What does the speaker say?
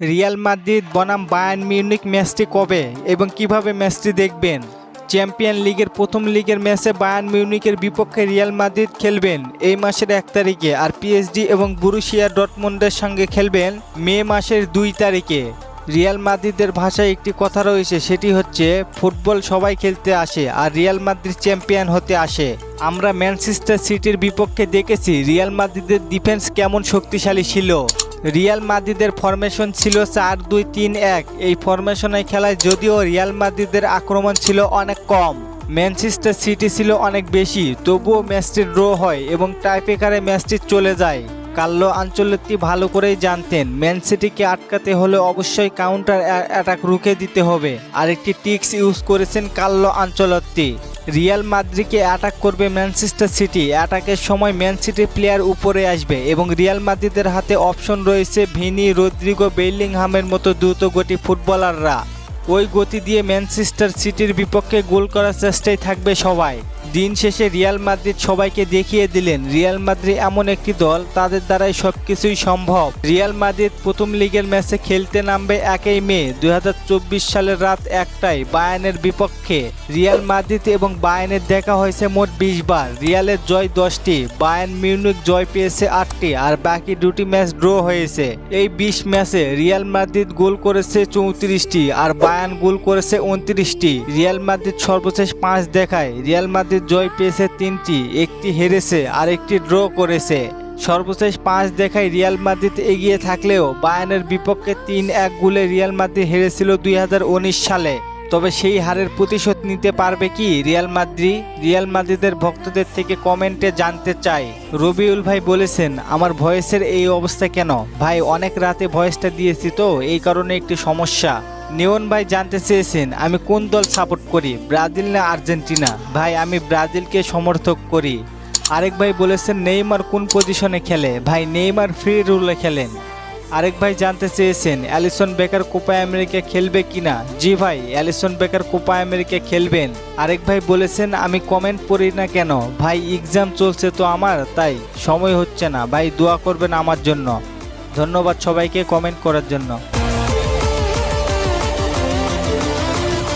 Real Madrid বনাম Bayern Munich ম্যাচটি কবে এবং কীভাবে ম্যাচটি দেখবেন? চ্যাম্পিয়ন লিগের প্রথম লিগের ম্যাচে বায়ার্ন মিউনিকের বিপক্ষে রিয়াল মাদ্রিদ খেলবেন এই মাসের এক তারিখে আর পিএসডি এবং বুরুশিয়া ডটমন্ডের সঙ্গে খেলবেন মে মাসের দুই তারিখে। রিয়াল মাদ্রিদের ভাষায় একটি কথা রয়েছে, সেটি হচ্ছে, ফুটবল সবাই খেলতে আসে আর রিয়াল মাদ্রিদ চ্যাম্পিয়ন হতে আসে। আমরা ম্যানচেস্টার সিটির বিপক্ষে দেখেছি রিয়াল মাদ্রিদের ডিফেন্স কেমন শক্তিশালী ছিল। রিয়াল মাদ্রিদের ফরমেশন ছিল চার দুই তিন এক। এই ফরমেশনে খেলায় যদিও রিয়াল মাদ্রিদের আক্রমণ ছিল অনেক কম। ম্যানচেস্টার সিটি ছিল অনেক বেশি, তবুও ম্যাচটি ড্র হয় এবং টাইপেকারে ম্যাচটি চলে যায়। কাল্লো আঞ্চলতি ভালো করেই জানতেন, ম্যান সিটিকে আটকাতে হলে অবশ্যই কাউন্টার অ্যাটাক রুখে দিতে হবে। আরেকটি টিক্স ইউজ করেছেন কাল্লো আঞ্চলত্তি। রিয়াল মাদ্রিকে অ্যাটাক করবে ম্যানচেস্টার সিটি অ্যাটাকের সময় ম্যান সিটি প্লেয়ার উপরে আসবে এবং রিয়াল মাদ্রিদের হাতে অপশন রয়েছে ভিনি রদ্রিগো বেইলিংহামের মতো দ্রুত গতি ফুটবলাররা ওই গতি দিয়ে ম্যানচেস্টার সিটির বিপক্ষে গোল করার চেষ্টায় থাকবে সবাই। দিন শেষে রিয়াল মাদ্রিদ সবাইকে দেখিয়ে দিলেন, রিয়াল মাদ্রিদ এমন একটি দল, তাদের দ্বারাই সবকিছুই সম্ভব। রিয়াল মাদ্রিদ প্রথম লিগের ম্যাচে খেলতে নামবে একই মে দুই হাজার চব্বিশ সালের রাত একটায় বায়ানের বিপক্ষে। রিয়াল মাদ্রিদ এবং বায়ানের দেখা হয়েছে মোট বিশ বার। রিয়ালের জয় দশটি বায়ান মিউনিক জয় পেয়েছে আটটি, আর বাকি দুটি ম্যাচ ড্র হয়েছে। এই বিশ ম্যাচে রিয়াল মাদ্রিদ গোল করেছে চৌত্রিশটি, আর বায়ান গোল করেছে উনত্রিশটি। রিয়াল মাদ্রিদ সর্বশেষ পাঁচ দেখায়। রিয়াল মাদ্রিদ জয় পেয়েছে তিনটি, একটি হেরেছে আর একটি ড্র করেছে। সর্বশেষ পাঁচ দেখায় রিয়াল মাদ্রিদ এগিয়ে থাকলেও বায়ানের বিপক্ষে তিন এক গোলে রিয়াল মাদ্রিদ হেরেছিল দুই হাজার উনিশ সালে। তবে সেই হারের প্রতিশোধ নিতে পারবে কি রিয়াল মাদ্রি? রিয়াল মাদ্রিদের ভক্তদের থেকে কমেন্টে জানতে চাই। রবিউল ভাই বলেছেন, আমার ভয়েসের এই অবস্থা কেন? ভাই, অনেক রাতে ভয়েসটা দিয়েছি তো, এই কারণে একটি সমস্যা। নিয়ন ভাই জানতে চেয়েছেন, আমি কোন দল সাপোর্ট করি, ব্রাজিল না আর্জেন্টিনা? ভাই, আমি ব্রাজিলকে সমর্থক করি। আরেক ভাই বলেছেন, নেইমার কোন পজিশনে খেলে? ভাই, নেইমার ফ্রি রুলে খেলেন। আরেক ভাই জানতে চেয়েছেন, অ্যালিসন বেকার কোপা আমেরিকা খেলবে কিনা? জি ভাই, অ্যালিসন বেকার কোপা আমেরিকা খেলবেন। আরেক ভাই বলেছেন, আমি কমেন্ট পড়ি না কেন? ভাই এক্সাম চলছে তো আমার, তাই সময় হচ্ছে না। ভাই, দোয়া করবেন আমার জন্য। ধন্যবাদ সবাইকে কমেন্ট করার জন্য।